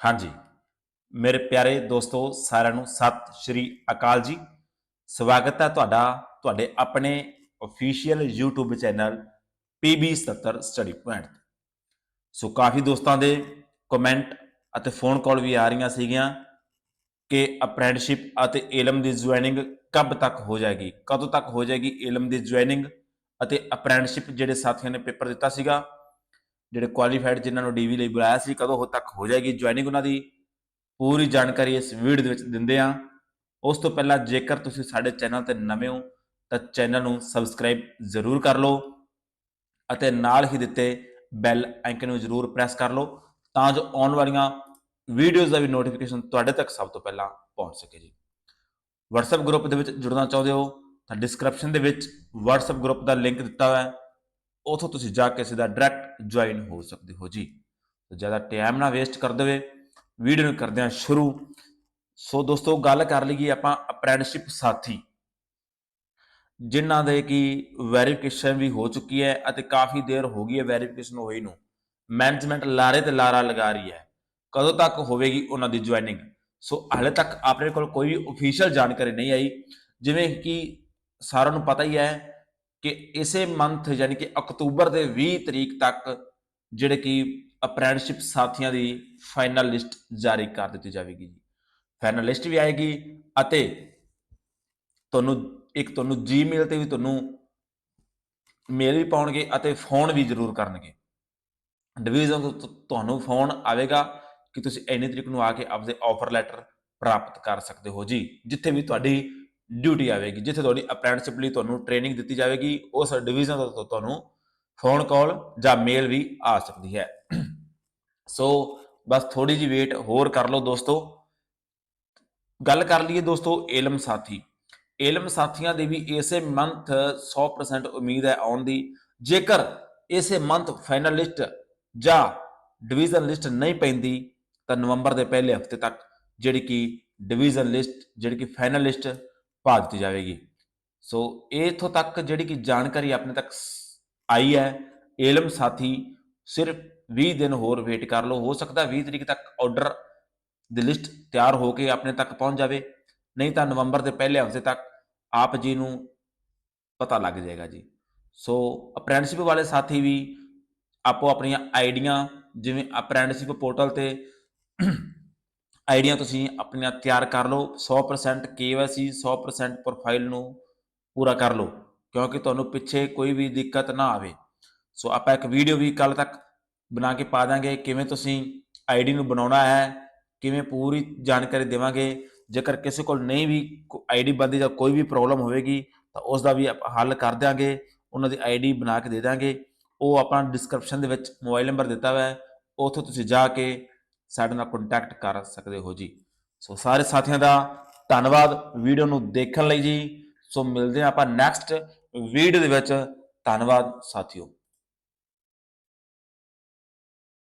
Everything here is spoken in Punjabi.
ਹਾਂਜੀ। ਮੇਰੇ ਪਿਆਰੇ ਦੋਸਤੋ, ਸਾਰਿਆਂ ਨੂੰ ਸਤਿ ਸ਼੍ਰੀ ਅਕਾਲ ਜੀ। ਸਵਾਗਤ ਹੈ ਤੁਹਾਡਾ, ਤੁਹਾਡੇ ਆਪਣੇ official YouTube channel PB77 study point so ਕਾਫੀ ਦੋਸਤਾਂ ਦੇ ਕਮੈਂਟ ਅਤੇ ਫੋਨ ਕਾਲ ਵੀ ਆ ਰਹੀਆਂ ਸੀਗੀਆਂ ਕਿ ਅਪ੍ਰੈਂਟਿਸਸ਼ਿਪ ਅਤੇ ਇਲਮ ਦੀ ਜੁਆਇਨਿੰਗ ਕਬ ਤੱਕ ਹੋ ਜਾਏਗੀ, ਕਦੋਂ ਤੱਕ ਹੋ ਜਾਏਗੀ ਇਲਮ ਦੀ ਜੁਆਇਨਿੰਗ ਅਤੇ ਅਪ੍ਰੈਂਟਿਸਸ਼ਿਪ ਜਿਹੜੇ ਸਾਥੀਆਂ ਨੇ ਪੇਪਰ ਦਿੱਤਾ ਸੀਗਾ ਜਿਹੜੇ ਕੁਆਲੀਫਾਈਡ ਜਿਨ੍ਹਾਂ ਨੂੰ ਡੀਵੀ ਲਈ ਬੁਲਾਇਆ ਸੀ, ਕਦੋਂ ਹੋ ਤੱਕ ਹੋ ਜਾਏਗੀ? ਜੁਆਇਨਿੰਗ ਉਹਨਾਂ ਦੀ ਪੂਰੀ ਜਾਣਕਾਰੀ ਇਸ ਵੀਡੀਓ ਦੇ ਵਿੱਚ ਦਿੰਦੇ ਆ ਉਸ ਤੋਂ ਪਹਿਲਾਂ ਜੇਕਰ ਤੁਸੀਂ ਸਾਡੇ ਚੈਨਲ ਤੇ ਨਵੇਂ ਹੋ, ਤਾਂ ਚੈਨਲ ਨੂੰ ਸਬਸਕ੍ਰਾਈਬ ਜ਼ਰੂਰ ਕਰ ਲਓ ਅਤੇ ਨਾਲ ਹੀ ਦਿੱਤੇ ਬੈਲ ਆਈਕਨ ਨੂੰ ਜ਼ਰੂਰ ਪ੍ਰੈਸ ਕਰ ਲਓ ਤਾਂ ਜੋ ਆਉਣ ਵਾਲੀਆਂ ਵੀਡੀਓਜ਼ ਦਾ ਵੀ ਨੋਟੀਫਿਕੇਸ਼ਨ ਤੁਹਾਡੇ ਤੱਕ ਸਭ ਤੋਂ ਪਹਿਲਾਂ ਪਹੁੰਚ ਸਕੇ ਜੀ। WhatsApp ਗਰੁੱਪ ਦੇ ਵਿੱਚ ਜੁੜਨਾ ਚਾਹੁੰਦੇ ਹੋ ਤਾਂ ਡਿਸਕ੍ਰਿਪਸ਼ਨ ਦੇ ਵਿੱਚ WhatsApp ਗਰੁੱਪ ਦਾ ਲਿੰਕ ਦਿੱਤਾ ਹੋਇਆ ਹੈ। ਉਥੋਂ ਤੁਸੀਂ ਜਾ ਕੇ ਸਿੱਧਾ ਡਾਇਰੈਕਟ ਜੁਆਇਨ ਹੋ ਸਕਦੇ ਹੋ ਜੀ। ਤਾਂ ਜ਼ਿਆਦਾ ਟਾਈਮ ਨਾ ਵੇਸਟ ਕਰ ਦੇਵੇ। ਵੀਡੀਓ ਨੂੰ ਕਰਦੇ ਹਾਂ ਸ਼ੁਰੂ। ਸੋ ਦੋਸਤੋ, ਗੱਲ ਕਰ ਲਈਏ ਆਪਾਂ ਅਪ੍ਰੈਂਟਿਸਸ਼ਿਪ ਸਾਥੀ। ਜਿਨ੍ਹਾਂ ਦੇ ਕੀ ਵੈਰੀਫਿਕੇਸ਼ਨ ਵੀ ਹੋ ਚੁੱਕੀ ਹੈ ਅਤੇ ਕਾਫੀ ਦੇਰ ਹੋ ਗਈ ਹੈ ਵੈਰੀਫਿਕੇਸ਼ਨ ਹੋਈ ਨੂੰ। ਮੈਨੇਜਮੈਂਟ ਲਾਰੇ ਤੇ ਲਾਰਾ ਲਗਾ ਰਹੀ ਹੈ। ਕਦੋਂ ਤੱਕ ਹੋਵੇਗੀ ਉਹਨਾਂ ਦੀ ਜੁਆਇਨਿੰਗ ਸੋ ਹਾਲੇ ਤੱਕ ਆਪਣੇ ਕੋਲ ਕੋਈ ਵੀ ਅਫੀਸ਼ੀਅਲ ਜਾਣਕਾਰੀ ਨਹੀਂ ਆਈ। ਜਿਵੇਂ ਕਿ ਸਾਰਿਆਂ ਨੂੰ ਪਤਾ ਹੀ ਹੈ ਕਿ ਇਸੇ ਮੰਥ ਯਾਨੀ ਕਿ ਅਕਤੂਬਰ ਦੇ 20 ਤਰੀਕ ਤੱਕ ਜਿਹੜੇ ਕਿ ਅਪ੍ਰੈਂਟਿਸਸ਼ਿਪ ਸਾਥੀਆਂ ਦੀ ਫਾਈਨਲ ਲਿਸਟ ਜਾਰੀ ਕਰ ਦਿੱਤੀ ਜਾਵੇਗੀ ਜੀ। ਫਾਈਨਲ ਲਿਸਟ ਵੀ ਆਏਗੀ ਅਤੇ ਤੁਹਾਨੂੰ ਇੱਕ ਤੁਹਾਨੂੰ ਜੀਮੇਲ ਤੇ ਵੀ ਤੁਹਾਨੂੰ ਮੇਲ ਵੀ ਪਾਉਣਗੇ ਅਤੇ ਫੋਨ ਵੀ ਜ਼ਰੂਰ ਕਰਨਗੇ। ਡਿਵੀਜ਼ਨ ਤੋਂ ਤੁਹਾਨੂੰ ਫੋਨ ਆਵੇਗਾ ਕਿ ਤੁਸੀਂ ਇੰਨੀ ਤਰੀਕ ਨੂੰ ਆ ਕੇ ਆਪਦੇ ਆਫਰ ਲੈਟਰ ਪ੍ਰਾਪਤ ਕਰ ਸਕਦੇ ਹੋ ਜੀ, ਜਿੱਥੇ ਵੀ ਤੁਹਾਡੀ ਡਿਊਟੀ ਆਵੇਗੀ, ਜਿੱਥੇ ਤੁਹਾਡੀ ਅਪ੍ਰੈਂਟਿਸਸ਼ਿਪ ਲਈ ਤੁਹਾਨੂੰ ਟ੍ਰੇਨਿੰਗ ਦਿੱਤੀ ਜਾਵੇਗੀ, ਉਸ ਡਿਵੀਜ਼ਨ ਤੋਂ ਤੁਹਾਨੂੰ ਫੋਨ ਕਾਲ ਜਾਂ ਮੇਲ ਵੀ ਆ ਸਕਦੀ ਹੈ। ਸੋ ਬਸ ਥੋੜੀ ਜਿਹੀ ਵੇਟ ਹੋਰ ਕਰ ਲਓ ਦੋਸਤੋ। ਗੱਲ ਕਰ ਲਈਏ ਦੋਸਤੋ ਏਲਮ ਸਾਥੀ। ਏਲਮ ਸਾਥੀਆਂ ਦੀ ਵੀ ਇਸੇ ਮੰਥ 100% ਉਮੀਦ ਹੈ ਆਉਣ ਦੀ। ਜੇਕਰ ਇਸੇ ਮੰਥ ਫਾਈਨਲ ਲਿਸਟ ਜਾਂ ਡਿਵੀਜ਼ਨ ਲਿਸਟ ਨਹੀਂ ਪੈਂਦੀ, ਤਾਂ ਨਵੰਬਰ ਦੇ ਪਹਿਲੇ ਹਫ਼ਤੇ ਤੱਕ ਜਿਹੜੀ ਕਿ ਡਿਵੀਜ਼ਨ ਲਿਸਟ ਜਿਹੜੀ ਕਿ ਫਾਈਨਲ ਲਿਸਟ ਪਾ ਦਿੱਤੀ ਜਾਵੇਗੀ। ਸੋ ਇਥੋਂ ਤੱਕ ਜਿਹੜੀ ਕਿ ਜਾਣਕਾਰੀ ਆਪਣੇ ਤੱਕ ਆਈ ਹੈ, ਏਲਮ ਸਾਥੀ, ਸਿਰਫ 20 ਦਿਨ ਹੋਰ ਵੇਟ ਕਰ ਲਓ। ਹੋ ਸਕਦਾ 20 ਤਰੀਕ ਤੱਕ ਆਰਡਰ ਦੀ ਲਿਸਟ ਤਿਆਰ ਹੋ ਕੇ ਆਪਣੇ ਤੱਕ ਪਹੁੰਚ ਜਾਵੇ। ਨਹੀਂ ਤਾਂ ਨਵੰਬਰ ਦੇ ਪਹਿਲੇ ਹਫ਼ਤੇ ਤੱਕ ਆਪ ਜੀ ਨੂੰ ਪਤਾ ਲੱਗ ਜਾਏਗਾ ਜੀ। ਸੋ ਅਪ੍ਰੈਂਟਿਸਸ਼ਿਪ ਵਾਲੇ ਸਾਥੀ ਵੀ ਆਪੋ ਆਪਣੀਆਂ ਆਈਡੀਆਂ ਜਿਵੇਂ ਅਪ੍ਰੈਂਟਿਸਸ਼ਿਪ ਪੋਰਟਲ ਤੇ ਆਈਡੀਆਂ ਤੁਸੀਂ ਆਪਣੀਆਂ ਤਿਆਰ ਕਰ ਲਓ 100% KYC 100% ਪ੍ਰੋਫਾਈਲ ਨੂੰ ਪੂਰਾ ਕਰ ਲਓ, ਕਿਉਂਕਿ ਤੁਹਾਨੂੰ ਪਿੱਛੇ ਕੋਈ ਵੀ ਦਿੱਕਤ ਨਾ ਆਵੇ। ਸੋ ਆਪਾਂ ਇੱਕ ਵੀਡੀਓ ਵੀ ਕੱਲ ਤੱਕ ਬਣਾ ਕੇ ਪਾ ਦਾਂਗੇ, ਕਿਵੇਂ ਤੁਸੀਂ ਆਈਡੀ ਨੂੰ ਬਣਾਉਣਾ ਹੈ, ਕਿਵੇਂ ਪੂਰੀ ਜਾਣਕਾਰੀ ਦੇਵਾਂਗੇ। ਜੇਕਰ ਕਿਸੇ ਕੋਲ ਨਹੀਂ ਵੀ ਆਈਡੀ ਬੰਦੀ ਜਾਂ ਕੋਈ ਵੀ ਪ੍ਰੋਬਲਮ ਹੋਵੇਗੀ, ਤਾਂ ਉਸ ਦਾ ਵੀ ਆਪਾਂ ਹੱਲ ਕਰ ਦਿਆਂਗੇ, ਉਹਨਾਂ ਦੀ ਆਈਡੀ ਬਣਾ ਕੇ ਦੇ ਦਾਂਗੇ ਉਹ ਆਪਾਂ ਡਿਸਕ੍ਰਿਪਸ਼ਨ ਦੇ ਵਿੱਚ ਮੋਬਾਈਲ ਨੰਬਰ ਦਿੱਤਾ ਹੋਇਆ ਹੈ, ਉੱਥੋਂ ਤੁਸੀਂ ਜਾ ਕੇ ਸਾਡੇ ਨਾਲ ਕੰਟੈਕਟ ਕਰ ਸਕਦੇ ਹੋ ਜੀ। ਸੋ ਸਾਰੇ ਸਾਥੀਆਂ ਦਾ ਧੰਨਵਾਦ ਵੀਡੀਓ ਨੂੰ ਦੇਖਣ ਲਈ ਜੀ। ਸੋ ਮਿਲਦੇ ਹਾਂ ਆਪਾਂ ਨੈਕਸਟ ਵੀਡੀਓ ਦੇ ਵਿੱਚ। ਧੰਨਵਾਦ ਸਾਥੀਓ।